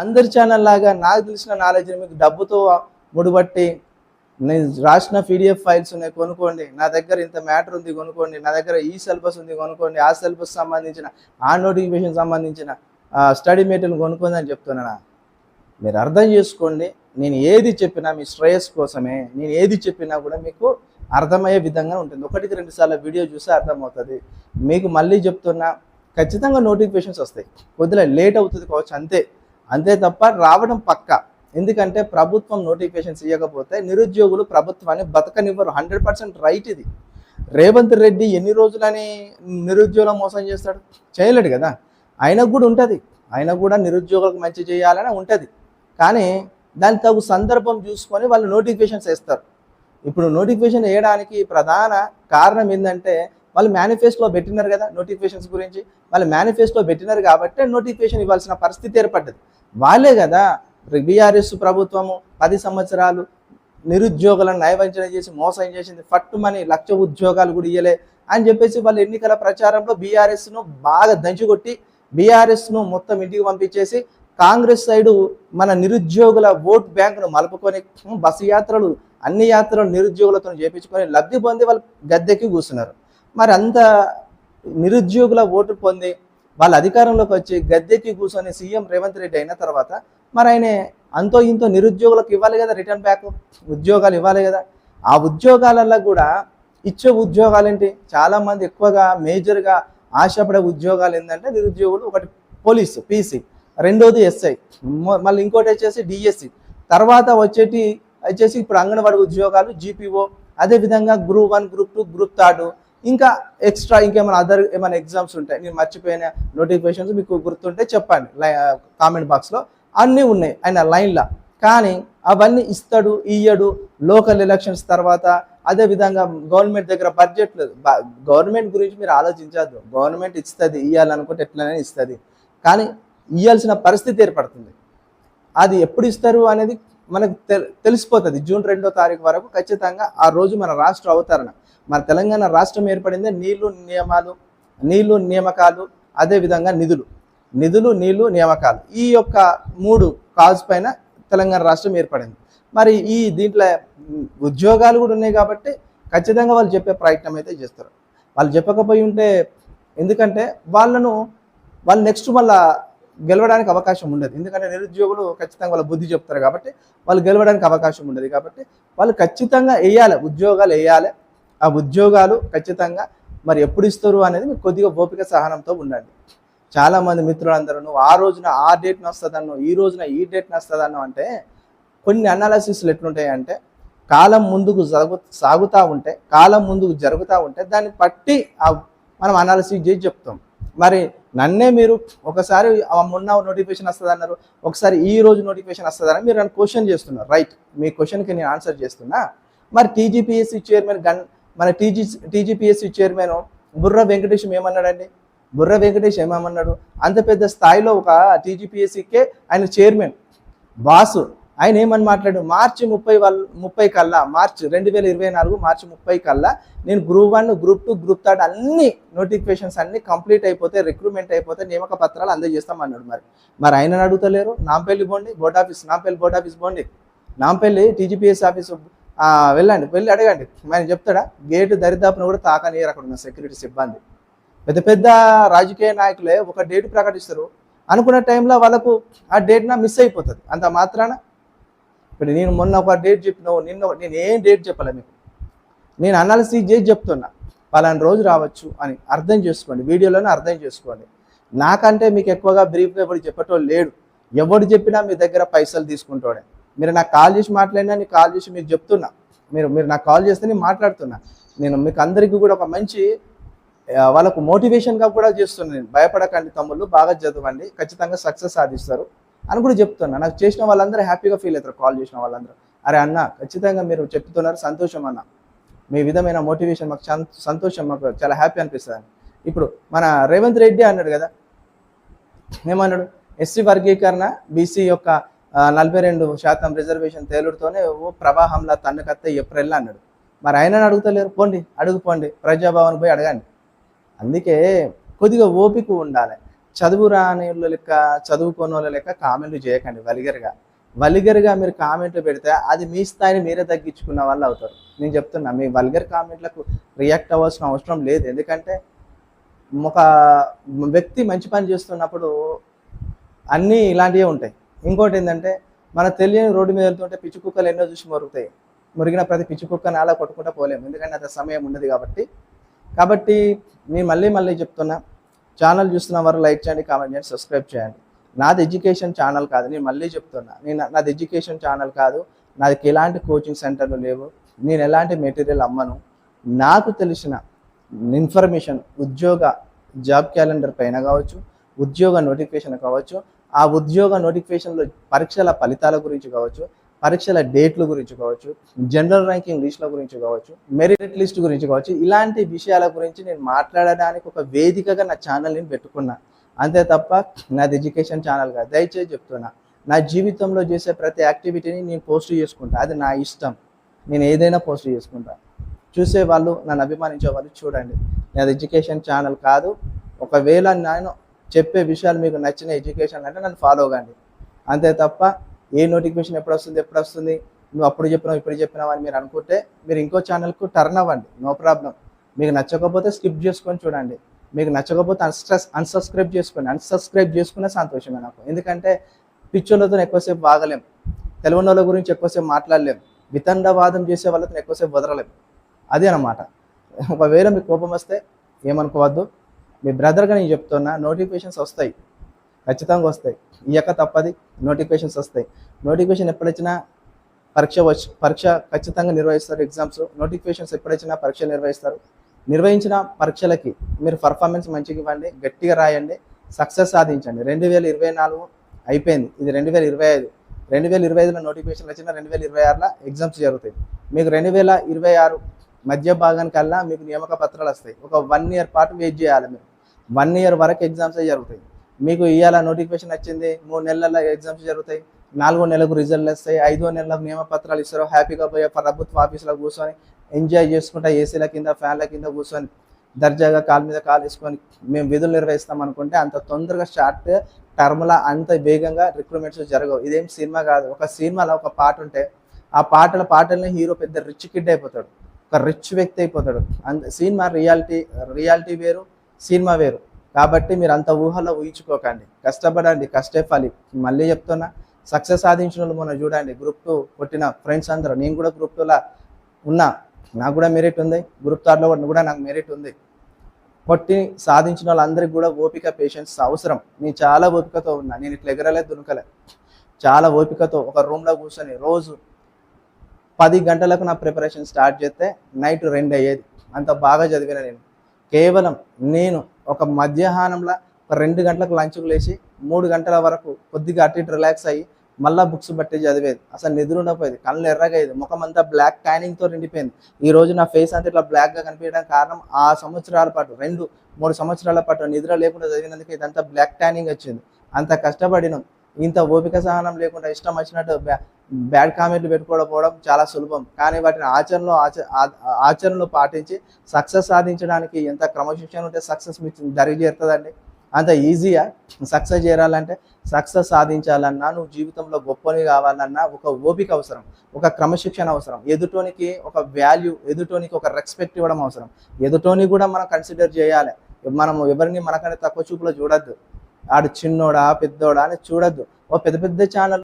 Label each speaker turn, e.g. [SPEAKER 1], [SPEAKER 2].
[SPEAKER 1] అందరి ఛానల్ లాగా నాకు తెలిసిన నాలెడ్జ్ని మీకు డబ్బుతో ముడిబట్టి నేను రాసిన పీడిఎఫ్ ఫైల్స్ ఉన్నాయి కొనుక్కోండి. నా దగ్గర ఇంత మ్యాటర్ ఉంది కొనుక్కోండి. నా దగ్గర ఈ సిలబస్ ఉంది కొనుక్కోండి. ఆ సిలబస్ సంబంధించిన ఆ నోటిఫికేషన్ సంబంధించిన స్టడీ మెటీరియల్ కొనుక్కోండి అని చెప్తున్నానా? మీరు అర్థం చేసుకోండి. నేను ఏది చెప్పినా మీ శ్రేయస్ కోసమే. నేను ఏది చెప్పినా కూడా మీకు అర్థమయ్యే విధంగా ఉంటుంది. ఒకటికి రెండు సార్లు వీడియో చూస్తే అర్థమవుతుంది. మీకు మళ్ళీ చెప్తున్నా ఖచ్చితంగా నోటిఫికేషన్స్ వస్తాయి. కొద్దిగా లేట్ అవుతుంది కావచ్చు అంతే. అంతే తప్ప రావడం పక్క. ఎందుకంటే ప్రభుత్వం నోటిఫికేషన్స్ ఇవ్వకపోతే నిరుద్యోగులు ప్రభుత్వాన్ని బతకనివ్వరు. హండ్రెడ్ పర్సెంట్ రైట్ ఇది. రేవంత్ రెడ్డి ఎన్ని రోజులని నిరుద్యోగుల మోసం చేస్తాడు? చేయలేడు కదా. ఆయనకు కూడా ఉంటుంది. ఆయన కూడా నిరుద్యోగులకు మంచి చేయాలని ఉంటుంది. కానీ దాని తగు సందర్భం చూసుకొని వాళ్ళు నోటిఫికేషన్స్ వేస్తారు. ఇప్పుడు నోటిఫికేషన్ వేయడానికి ప్రధాన కారణం ఏంటంటే వాళ్ళు మేనిఫెస్టోలో పెట్టినారు కదా నోటిఫికేషన్స్ గురించి. వాళ్ళు మేనిఫెస్టోలో పెట్టినారు కాబట్టి నోటిఫికేషన్ ఇవ్వాల్సిన పరిస్థితి ఏర్పడ్డది. వాళ్ళే కదా. బీఆర్ఎస్ ప్రభుత్వము పది సంవత్సరాలు నిరుద్యోగులను నయవంచన చేసి మోసం చేసింది. ఫట్టుమని లక్ష ఉద్యోగాలు కూడా ఇయ్యలే అని చెప్పేసి వాళ్ళు ఎన్నికల ప్రచారంలో బీఆర్ఎస్ను బాగా దంచుకొట్టి బీఆర్ఎస్ను మొత్తం ఇంటికి పంపించేసి కాంగ్రెస్ సైడు మన నిరుద్యోగుల ఓట్ బ్యాంకును మలుపుకొని బస్సు యాత్రలు అన్ని యాత్రలు నిరుద్యోగులతో చేపించుకొని లబ్ధి పొంది వాళ్ళు గద్దెకి కూర్చున్నారు. మరి అంత నిరుద్యోగుల ఓటు పొంది వాళ్ళ అధికారంలోకి వచ్చి గద్దెకి కూర్చొని సీఎం రేవంత్ రెడ్డి అయిన తర్వాత మరి ఆయన అంతో ఇంతో నిరుద్యోగులకు ఇవ్వాలి కదా రిటర్న్ బ్యాక్ ఉద్యోగాలు ఇవ్వాలి కదా. ఆ ఉద్యోగాలలో కూడా ఇచ్చే ఉద్యోగాలు ఏంటి? చాలామంది ఎక్కువగా మేజర్గా ఆశపడే ఉద్యోగాలు ఏంటంటే నిరుద్యోగులు ఒకటి పోలీసు పీసీ రెండోది ఎస్ఐ మళ్ళీ ఇంకోటి వచ్చేసి డిఎస్సి. తర్వాత వచ్చేటి వచ్చేసి ఇప్పుడు అంగన్వాడి ఉద్యోగాలు జీపీఓ అదేవిధంగా group one group two group third ఇంకా ఎక్స్ట్రా ఇంకేమైనా అదర్ ఏమైనా ఎగ్జామ్స్ ఉంటాయి నేను మర్చిపోయిన నోటిఫికేషన్స్ మీకు గుర్తుంటే చెప్పండి. కామెంట్ బాక్స్లో అన్నీ ఉన్నాయి ఆయన లైన్లో కానీ అవన్నీ ఇస్తాడు ఇయ్యడు లోకల్ ఎలక్షన్స్ తర్వాత అదే విధంగా గవర్నమెంట్ దగ్గర బడ్జెట్ లేదు. గవర్నమెంట్ గురించి మీరు ఆలోచించద్దు. గవర్నమెంట్ ఇస్తుంది ఇవ్వాలనుకుంటే ఎట్లనే ఇస్తుంది. కానీ ఇవ్వాల్సిన పరిస్థితి ఏర్పడుతుంది. అది ఎప్పుడు ఇస్తారు అనేది మనకు తెలిసిపోతుంది. జూన్ రెండో తారీఖు వరకు ఖచ్చితంగా ఆ రోజు మన రాష్ట్ర అవతరణ. మన తెలంగాణ రాష్ట్రం ఏర్పడిందే నీళ్ళు నియమాలు నీళ్ళు నియామకాలు అదేవిధంగా నిధులు. నిధులు నీళ్ళు నియామకాలు. ఈ యొక్క మూడు కాజ్ పైన తెలంగాణ రాష్ట్రం ఏర్పడింది. మరి ఈ దీంట్లో ఉద్యోగాలు కూడా ఉన్నాయి కాబట్టి ఖచ్చితంగా వాళ్ళు చెప్పే ప్రయత్నం అయితే చేస్తారు. వాళ్ళు చెప్పకపోయి ఉంటే ఎందుకంటే వాళ్ళను వాళ్ళు నెక్స్ట్ మళ్ళా గెలవడానికి అవకాశం ఉండదు. ఎందుకంటే నిరుద్యోగులు ఖచ్చితంగా వాళ్ళ బుద్ధి చెప్తారు కాబట్టి వాళ్ళు గెలవడానికి అవకాశం ఉండదు కాబట్టి వాళ్ళు ఖచ్చితంగా వేయాలి ఉద్యోగాలు వేయాలి. ఆ ఉద్యోగాలు ఖచ్చితంగా మరి ఎప్పుడు ఇస్తారు అనేది మీకు కొద్దిగా ఓపిక సహనంతో ఉండండి. చాలా మంది మిత్రులందరూ ఆ రోజున ఆ డేట్ని వస్తుందన్నో ఈ రోజున ఈ డేట్ని వస్తుందన్నో అంటే కొన్ని అనాలసిస్లు ఎట్లుంటాయి అంటే కాలం ముందుకు జరుగు సాగుతూ ఉంటే కాలం ముందుకు జరుగుతూ ఉంటే దాన్ని పట్టి మనం అనాలసిస్ చేసి చెప్తాం. మరి నన్నే మీరు ఒకసారి ఆ మొన్న నోటిఫికేషన్ వస్తుంది అన్నారు ఒకసారి ఈ రోజు నోటిఫికేషన్ వస్తుందని మీరు నన్ను క్వశ్చన్ చేస్తున్నారు. రైట్ మీ క్వశ్చన్కి నేను ఆన్సర్ చేస్తున్నా. మరి టీజీపీఎస్సీ చైర్మన్ గన్ మన TG TGPSC chairman Burra Venkatesham ఏమన్నాడండి? బుర్ర వెంకటేష్ ఏమన్నాడు? అంత పెద్ద స్థాయిలో ఒక టీజీపీఎస్సీకే ఆయన చైర్మన్ బాసు. ఆయన ఏమని మాట్లాడు? మార్చి ముప్పై వల్ ముప్పై కల్లా మార్చి రెండు వేల ఇరవై నాలుగు మార్చి ముప్పై కల్లా నేను group one group two group third అన్ని నోటిఫికేషన్స్ అన్ని కంప్లీట్ అయిపోతే రిక్రూట్మెంట్ అయిపోతే నియామక పత్రాలు అందజేస్తామన్నాడు మరి. మరి ఆయన అడుగుతలేరు? నాంపల్లి పోండి board office Nampally board office పోండి. నాంపల్లి టీజీపీఎస్ ఆఫీస్ వెళ్ళండి వెళ్ళి అడగండి. ఆయన చెప్తాడా గేటు దరిదాపున కూడా తాకనియరు అక్కడ ఉన్న సెక్యూరిటీ సిబ్బంది. పెద్ద పెద్ద రాజకీయ నాయకులే ఒక డేట్ ప్రకటిస్తారు. అనుకున్న టైంలో వాళ్ళకు ఆ డేట్న మిస్ అయిపోతుంది. అంత మాత్రాన? ఇప్పుడు నేను మొన్న ఒక డేట్ చెప్పినావు నిన్న నేను ఏం డేట్ చెప్పలే మీకు? నేను అనాలిసిస్ చేసి చెప్తున్నా. పలానా రోజు రావచ్చు అని అర్థం చేసుకోండి. వీడియోలోనే అర్థం చేసుకోండి. నాకంటే మీకు ఎక్కువగా బ్రీఫ్గా ఎవరు చెప్పేటోళ్ళు లేడు. ఎవడు చెప్పినా మీ దగ్గర పైసలు తీసుకుంటాడే. మీరు నాకు కాల్ చేసి మాట్లాడినా నేను కాల్ చేసి మీకు చెప్తున్నా. మీరు మీరు నాకు కాల్ చేస్తే నేను మాట్లాడుతున్నా. నేను మీకు అందరికీ కూడా ఒక మంచి వాళ్ళకు మోటివేషన్గా కూడా చేస్తున్నాను నేను. భయపడకండి తమ్ముళ్ళు బాగా చదవండి ఖచ్చితంగా సక్సెస్ సాధిస్తారు అని కూడా చెప్తున్నా. నాకు చేసిన వాళ్ళందరూ హ్యాపీగా ఫీల్ అవుతారు కాల్ చేసిన వాళ్ళందరూ. అరే అన్న ఖచ్చితంగా మీరు చెప్తున్నారు సంతోషం అన్న. మీ విధమైన మోటివేషన్ మాకు సంతోషం మాకు చాలా హ్యాపీ అనిపిస్తుంది. ఇప్పుడు మన రేవంత్ రెడ్డి అన్నాడు కదా. ఏమన్నాడు? ఎస్సీ వర్గీకరణ బీసీ యొక్క నలభై రెండు శాతం రిజర్వేషన్ తేలుడుతోనే ఓ ప్రవాహంలో తన్నుకత్తే ఏప్రిల్ అన్నాడు. మరి ఆయన అడుగుతలేరు? పోండి అడుగుపోండి ప్రజాభవన్ పోయి అడగండి. అందుకే కొద్దిగా ఓపిక ఉండాలి. చదువు రాని వాళ్ళ లెక్క చదువుకోని వాళ్ళ లెక్క కామెంట్లు చేయకండి వలిగర్గా. వల్గర్గా మీరు కామెంట్లు పెడితే అది మీ స్థాయిని మీరే తగ్గించుకున్న వాళ్ళు అవుతారు. నేను చెప్తున్నా మీ వల్గర్ కామెంట్లకు రియాక్ట్ అవ్వాల్సిన అవసరం లేదు. ఎందుకంటే ఒక వ్యక్తి మంచి పని చేస్తున్నప్పుడు అన్నీ ఇలాంటివే ఉంటాయి. ఇంకోటి ఏంటంటే మన తెలియని రోడ్డు మీద వెళ్తుంటే పిచ్చి కుక్కలు ఎన్నో చూసి మొరుగుతాయి. మురిగిన ప్రతి పిచ్చి కుక్కని అలా కొట్టుకుంటా పోలేము. ఎందుకంటే అంత సమయం ఉండదు కాబట్టి. కాబట్టి నేను మళ్ళీ మళ్ళీ చెప్తున్నా ఛానల్ చూస్తున్న వారు లైక్ చేయండి కామెంట్ చేయండి సబ్స్క్రైబ్ చేయండి. నాది ఎడ్యుకేషన్ ఛానల్ కాదు నేను మళ్ళీ చెప్తున్నా. నేను నాది ఎడ్యుకేషన్ ఛానల్ కాదు నాకు ఎలాంటి కోచింగ్ సెంటర్లు లేవు నేను ఎలాంటి మెటీరియల్ అమ్మను. నాకు తెలిసిన ఇన్ఫర్మేషన్ ఉద్యోగ జాబ్ క్యాలెండర్ పైన కావచ్చు ఉద్యోగ నోటిఫికేషన్ కావచ్చు ఆ ఉద్యోగ నోటిఫికేషన్లో పరీక్షల ఫలితాల గురించి కావచ్చు పరీక్షల డేట్ల గురించి కావచ్చు జనరల్ ర్యాంకింగ్ లిస్టుల గురించి కావచ్చు మెరిట్ లిస్ట్ గురించి కావచ్చు ఇలాంటి విషయాల గురించి నేను మాట్లాడడానికి ఒక వేదికగా నా ఛానల్ని పెట్టుకున్నా. అంతే తప్ప నాది ఎడ్యుకేషన్ ఛానల్ కాదు. దయచేసి చెప్తున్నా నా జీవితంలో చేసే ప్రతి యాక్టివిటీని నేను పోస్ట్ చేసుకుంటా. అది నా ఇష్టం. నేను ఏదైనా పోస్ట్ చేసుకుంటా. చూసే వాళ్ళు నన్ను అభిమానించే వాళ్ళు చూడండి. నాది ఎడ్యుకేషన్ ఛానల్ కాదు. ఒకవేళ నేను చెప్పే విషయాలు మీకు నచ్చిన ఎడ్యుకేషన్ అంటే నన్ను ఫాలో కండి. అంతే తప్ప ఏ నోటిఫికేషన్ ఎప్పుడు వస్తుంది ఎప్పుడు వస్తుంది నువ్వు అప్పుడు చెప్పినావు ఇప్పుడు చెప్పినావు అని మీరు అనుకుంటే మీరు ఇంకో ఛానల్కు టర్న్ అవ్వండి. నో ప్రాబ్లం మీకు నచ్చకపోతే స్కిప్ చేసుకొని చూడండి. మీకు నచ్చకపోతే అన్స్ట్రెస్ అన్సబ్స్క్రైబ్ చేసుకోండి అన్సబ్స్క్రైబ్ చేసుకునే సంతోషమే నాకు. ఎందుకంటే పిచ్చోళ్ళతో ఎక్కువసేపు వాగలేం. తెలుగు వాళ్ళ గురించి ఎక్కువసేపు మాట్లాడలేం. వితండవాదం చేసే వాళ్ళతో ఎక్కువసేపు వదలలేం. అదే అన్నమాట. ఒకవేళ మీకు కోపం వస్తే ఏమనుకోవద్దు. మీ బ్రదర్గా నేను చెప్తున్నా నోటిఫికేషన్స్ వస్తాయి. ఖచ్చితంగా వస్తాయి. ఇయ్యక తప్పది నోటిఫికేషన్స్ వస్తాయి. నోటిఫికేషన్ ఎప్పుడొచ్చినా పరీక్ష వచ్చి పరీక్ష ఖచ్చితంగా నిర్వహిస్తారు ఎగ్జామ్స్ నోటిఫికేషన్స్ ఎప్పుడొచ్చినా పరీక్ష నిర్వహిస్తారు. నిర్వహించిన పరీక్షలకి మీరు పర్ఫార్మెన్స్ మంచిగా ఇవ్వండి గట్టిగా రాయండి సక్సెస్ సాధించండి. రెండు వేల ఇరవై నాలుగు అయిపోయింది. ఇది రెండు వేల ఇరవై ఐదు. రెండు వేల ఇరవై ఐదులో నోటిఫికేషన్ వచ్చిన రెండు వేల ఇరవై ఆరులో ఎగ్జామ్స్ జరుగుతాయి. మీకు రెండు వేల ఇరవై ఆరు మధ్య భాగానికల్లా మీకు నియామక పత్రాలు వస్తాయి. ఒక వన్ ఇయర్ పాటు వెయిట్ చేయాలి మీరు. వన్ ఇయర్ వరకు ఎగ్జామ్స్ జరుగుతాయి. మీకు ఇవాళ నోటిఫికేషన్ వచ్చింది మూడు నెలల ఎగ్జామ్స్ జరుగుతాయి నాలుగో నెలకు రిజల్ట్ వస్తాయి ఐదో నెలలకు నియమపత్రాలు ఇస్తారు హ్యాపీగా పోయే ప్రభుత్వ ఆఫీసులో కూర్చొని ఎంజాయ్ చేసుకుంటా ఏసీల కింద ఫ్యాన్ల కింద కూర్చొని దర్జాగా కాలు మీద కాలు వేసుకొని మేము విధులు నిర్వహిస్తాం అనుకుంటే అంత తొందరగా షార్ట్ టర్మ్లా అంత వేగంగా రిక్రూట్మెంట్స్ జరగవు. ఇదేం సినిమా కాదు. ఒక సినిమాలో ఒక పాట ఉంటే ఆ పాటల పాటల్ని హీరో పెద్ద రిచ్ కిడ్ అయిపోతాడు. ఒక రిచ్ వ్యక్తి అయిపోతాడు. అంత సినిమా రియాలిటీ రియాలిటీ వేరు సినిమా వేరు. కాబట్టి మీరు అంత ఊహలో ఊహించుకోకండి. కష్టపడండి కష్టే ఫలి మళ్ళీ చెప్తున్నా సక్సెస్ సాధించిన వాళ్ళు మొన్న చూడండి గ్రూప్ టూ కొట్టిన ఫ్రెండ్స్ అందరూ. నేను కూడా గ్రూప్ టూలో ఉన్నా. నాకు కూడా మెరిట్ ఉంది. గ్రూప్ థర్డ్లో కూడా నాకు మెరిట్ ఉంది. కొట్టి సాధించిన వాళ్ళందరికీ కూడా ఓపిక పేషెన్స్ అవసరం. నేను చాలా ఓపికతో ఉన్నా. నేను ఇట్లా ఎగరలే దునకలే. చాలా ఓపికతో ఒక రూమ్లో కూర్చొని రోజు పది గంటలకు నా ప్రిపరేషన్ స్టార్ట్ చేస్తే నైట్ రెండు అయ్యేది. అంత బాగా చదివిన నేను. కేవలం నేను ఒక మధ్యాహ్నంలో ఒక రెండు గంటలకు లంచ్కు లేచి మూడు గంటల వరకు కొద్దిగా అటు ఇటు రిలాక్స్ అయ్యి మళ్ళీ బుక్స్ బట్టి చదివేది. అసలు నిద్ర ఉండకపోయేది. కళ్ళు ఎర్రగయ్యేది. ముఖం అంతా బ్లాక్ ట్యానింగ్తో నిండిపోయింది. ఈ రోజు నా ఫేస్ అంతా ఇట్లా బ్లాక్గా కనిపించడానికి కారణం ఆ సంవత్సరాల పాటు రెండు మూడు సంవత్సరాల పాటు నిద్ర లేకుండా చదివినందుకు ఇదంతా బ్లాక్ ట్యానింగ్ వచ్చింది. అంత కష్టపడినాం. ఇంత ఓపిక సహనం లేకుండా ఇష్టం వచ్చినట్టు బ్యా- బ్యాడ్ కామెంట్లు పెట్టుకోకపోవడం చాలా సులభం. కానీ వాటిని ఆచరణలో ఆచ ఆచరణలు ఆచరణలో పాటించి సక్సెస్ సాధించడానికి ఎంత క్రమశిక్షణ ఉంటే సక్సెస్ మీకు దరి చేరుతుందండి. అంత ఈజీగా సక్సెస్ చేరాలంటే సక్సెస్ సాధించాలన్నా నువ్వు జీవితంలో గొప్పని కావాలన్నా ఒక ఓపిక అవసరం ఒక క్రమశిక్షణ అవసరం. ఎదుటోనికి ఒక వాల్యూ ఎదుటోనికి ఒక రెస్పెక్ట్ ఇవ్వడం అవసరం. ఎదుటోని కూడా మనం కన్సిడర్ చేయాలి. మనం ఎవరిని మనకనే తక్కువ చూపులో చూడద్దు. ఆడు చిన్నోడా పెద్దోడా అని చూడద్దు. ఓ పెద్ద పెద్ద ఛానల్